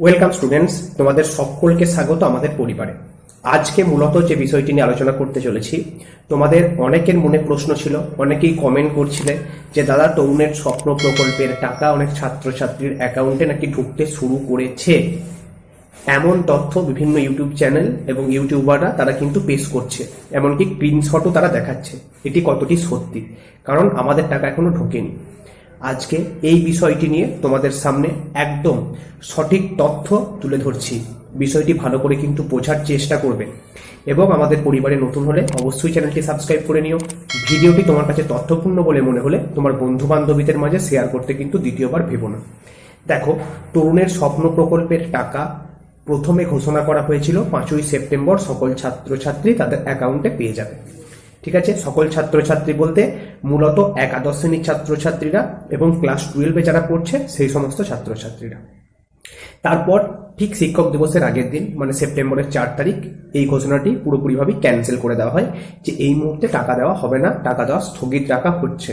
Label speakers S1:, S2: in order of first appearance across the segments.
S1: Welcome students তোমাদের সকলকে স্বাগত আমাদের পরিবারে। আজকে মূলত যে বিষয়টি নিয়ে আলোচনা করতে চলেছি, তোমাদের অনেকের মনে প্রশ্ন ছিল, অনেকেই কমেন্ট করছিলে যে, দাদা, তরুণের স্বপ্ন প্রকল্পের টাকা অনেক ছাত্রছাত্রীর অ্যাকাউন্টে নাকি ঢুকতে শুরু করেছে? এমন তথ্য বিভিন্ন ইউটিউব চ্যানেল এবং ইউটিউবাররা তারা কিন্তু পেশ করছে, এমনকি স্ক্রিনশটও তারা দেখাচ্ছে। এটি কতটি সত্যি? কারণ আমাদের টাকা এখনও ঢোকেনি। আজকে এই বিষয়টি নিয়ে তোমাদের সামনে একদম সঠিক তথ্য তুলে ধরছি। বিষয়টি ভালো করে কিন্তু বোঝার চেষ্টা করবে। এবং আমাদের পরিবারে নতুন হলে অবশ্যই চ্যানেলটি সাবস্ক্রাইব করে নিও। ভিডিওটি তোমার কাছে তথ্যপূর্ণ বলে মনে হলে তোমার বন্ধু বান্ধবীদের মাঝে শেয়ার করতে কিন্তু দ্বিতীয়বার ভেবো না। দেখো, তরুণের স্বপ্ন প্রকল্পের টাকা প্রথমে ঘোষণা করা হয়েছিল পাঁচই সেপ্টেম্বর সকল ছাত্রছাত্রী তাদের অ্যাকাউন্টে পেয়ে যাবে। ঠিক আছে? সকল ছাত্রছাত্রী বলতে মূলত একাদশ শ্রেণির ছাত্রছাত্রীরা এবং ক্লাস টুয়েলভে যারা পড়ছে, সেই সমস্ত ছাত্রছাত্রীরা। তারপর ঠিক শিক্ষক দিবসের আগের দিন মানে সেপ্টেম্বরের চার তারিখ, এই ঘোষণাটি পুরোপুরিভাবে ক্যান্সেল করে দেওয়া হয় যে এই মুহূর্তে টাকা দেওয়া হবে না, টাকা দেওয়া স্থগিত রাখা হচ্ছে।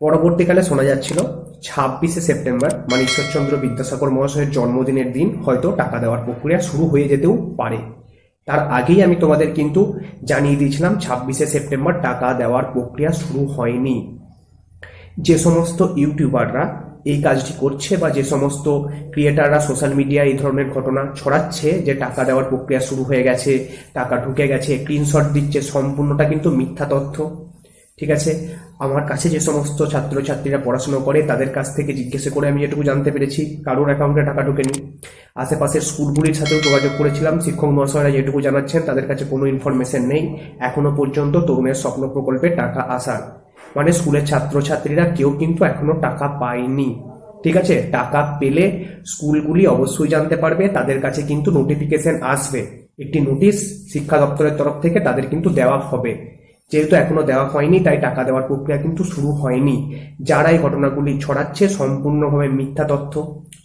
S1: পরবর্তীকালে শোনা যাচ্ছিল, ছাব্বিশে সেপ্টেম্বর মানে ঈশ্বরচন্দ্র বিদ্যাসাগর মহাশয়ের জন্মদিনের দিন হয়তো টাকা দেওয়ার প্রক্রিয়া শুরু হয়ে যেতেও পারে। তার আগেই আমি তোমাদের কিন্তু জানিয়ে দিয়েছিলাম, ছাব্বিশে সেপ্টেম্বর টাকা দেওয়ার প্রক্রিয়া শুরু হয়নি। যে সমস্ত ইউটিউবাররা এই কাজটি করছে বা যে সমস্ত ক্রিয়েটাররা সোশ্যাল মিডিয়ায় এই ধরনের ঘটনা ছড়াচ্ছে, যে টাকা দেওয়ার প্রক্রিয়া শুরু হয়ে গেছে, টাকা ঢুকে গেছে স্ক্রিনশট দিচ্ছে, সম্পূর্ণটা কিন্তু মিথ্যা তথ্য, ঠিক আছে? আমার কাছে যে সমস্ত ছাত্রছাত্রীরা পড়াশোনা করে, তাদের কাছ থেকে জিজ্ঞেস করে আমি যেটুকু জানতে পেরেছি। কারোর অ্যাকাউন্টে টাকা ঢোকেনি। আশেপাশের স্কুলগুলির সাথেও যোগাযোগ করেছিলাম। শিক্ষক মহাশয়রা যেটুকু জানাচ্ছেন, তাদের কাছে কোনো ইনফরমেশন নেই। এখনও পর্যন্ত তরুণের স্বপ্ন প্রকল্পে টাকা আসার। মানে স্কুলের ছাত্রছাত্রীরা কেউ কিন্তু এখনও টাকা পায়নি। ঠিক আছে? টাকা পেলে স্কুলগুলি অবশ্যই জানতে পারবে, তাদের কাছে কিন্তু নোটিফিকেশন আসবে। একটি নোটিশ শিক্ষা দপ্তরের তরফ থেকে তাদের কিন্তু দেওয়া হবে। যেহেতু এখনও দেওয়া হয়নি, তাই টাকা দেওয়ার প্রক্রিয়া কিন্তু শুরু হয়নি। যারা এই ঘটনাগুলি ছড়াচ্ছে, সম্পূর্ণভাবে মিথ্যা তথ্য,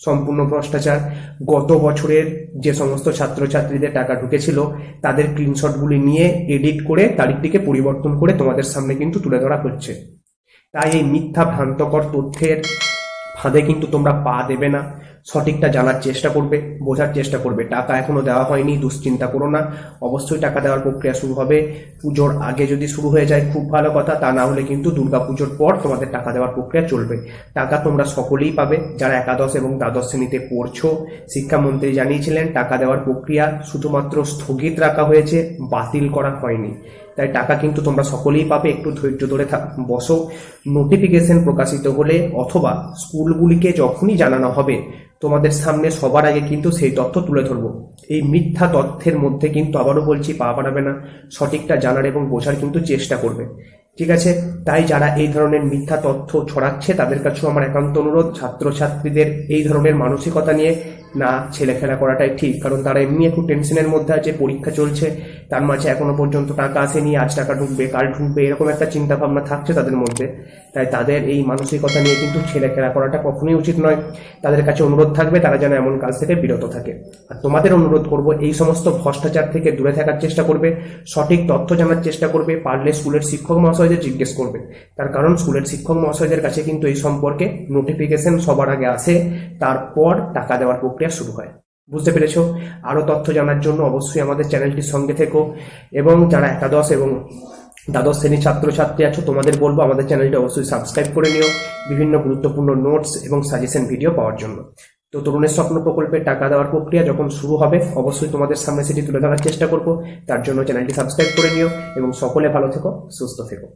S1: সম্পূর্ণ ভ্রষ্টাচার, গত বছরের যে সমস্ত ছাত্রছাত্রীদের টাকা ঢুকেছিল, তাদের স্ক্রিনশটগুলি নিয়ে এডিট করে তারিখটিকে পরিবর্তন করে তোমাদের সামনে কিন্তু তুলে ধরা হচ্ছে। তাই এই মিথ্যা ভ্রান্তকর তথ্যের ফাঁদে কিন্তু তোমরা পা দেবে না। সঠিকটা জানার চেষ্টা করবে, বোঝার চেষ্টা করবে। টাকা এখনও দেওয়া হয়নি, দুশ্চিন্তা করো না। অবশ্যই টাকা দেওয়ার প্রক্রিয়া শুরু হবে। পুজোর আগে যদি শুরু হয়ে যায়, খুব ভালো কথা, তা না হলে কিন্তু দুর্গা পুজোর পর তোমাদের টাকা দেওয়ার প্রক্রিয়া চলবে। টাকা তোমরা সকলেই পাবে, যারা একাদশ এবং দ্বাদশ শ্রেণীতে পড়ছো। শিক্ষামন্ত্রী জানিয়েছিলেন, টাকা দেওয়ার প্রক্রিয়া শুধুমাত্র স্থগিত রাখা হয়েছে, বাতিল করা হয়নি। তাই টাকা কিন্তু তোমরা সকলেই পাবে, একটু ধৈর্য ধরে বসো। নোটিফিকেশন প্রকাশিত হলে অথবা স্কুলগুলিকে যখনই জানানো হবে তোমাদের সামনে সবার আগে কিন্তু সেই তথ্য তুলে ধরবো। এই মিথ্যা তথ্যের মধ্যে কিন্তু আবারও বলছি পা বাড়াবে না, সঠিকটা জানার এবং বোঝার কিন্তু চেষ্টা করবে। ঠিক আছে? তাই যারা এই ধরনের মিথ্যা তথ্য ছড়াচ্ছে, তাদের কাছেও আমার একান্ত অনুরোধ, ছাত্রছাত্রীদের এই ধরনের মানসিকতা নিয়ে না ছেলেখেলা করাটাই ঠিক। কারণ তারা এমনি একটু টেনশনের মধ্যে আছে, পরীক্ষা চলছে, তার মাঝে এখনও পর্যন্ত টাকা আসেনি, আজ টাকা ঢুকবে, কাল ঢুকবে, এরকম একটা চিন্তা ভাবনা থাকছে তাদের মধ্যে। তাই তাদের এই মানসিকতা নিয়ে কিন্তু ছেলেখেলা করাটা কখনোই উচিত নয়। তাদের কাছে অনুরোধ থাকবে, তারা যেন এমন কাজ থেকে বিরত থাকে। আর তোমাদের অনুরোধ করব, এই সমস্ত ভ্রষ্টাচার থেকে দূরে থাকার চেষ্টা করবে, সঠিক তথ্য জানার চেষ্টা করবে, পারলে স্কুলের শিক্ষক মহাশয়দের জিজ্ঞেস করবে। তার কারণ স্কুলের শিক্ষক মহাশয়দের কাছে কিন্তু এই সম্পর্কে নোটিফিকেশন সবার আগে আসে, তারপর টাকা দেওয়ার প্রক্রিয়া শুরু হয়। বুঝতে পেরেছ? আরও তথ্য জানার জন্য অবশ্যই আমাদের চ্যানেলটির সঙ্গে থেকো এবং যারা একাদশ এবং দ্বাদশ শ্রেণির ছাত্রছাত্রী আছো, তোমাদের বলব আমাদের চ্যানেলটি অবশ্যই সাবস্ক্রাইব করে নিও। বিভিন্ন গুরুত্বপূর্ণ নোটস এবং সাজেশন ভিডিও পাওয়ার জন্য। তো তরুণের স্বপ্ন প্রকল্পের টাকা দেওয়ার প্রক্রিয়া যখন শুরু হবে, অবশ্যই তোমাদের সামনে সেটি তুলে ধরার চেষ্টা করব। তার জন্য চ্যানেলটি সাবস্ক্রাইব করে নিও এবং সকলে ভালো থেকো, সুস্থ থেকো।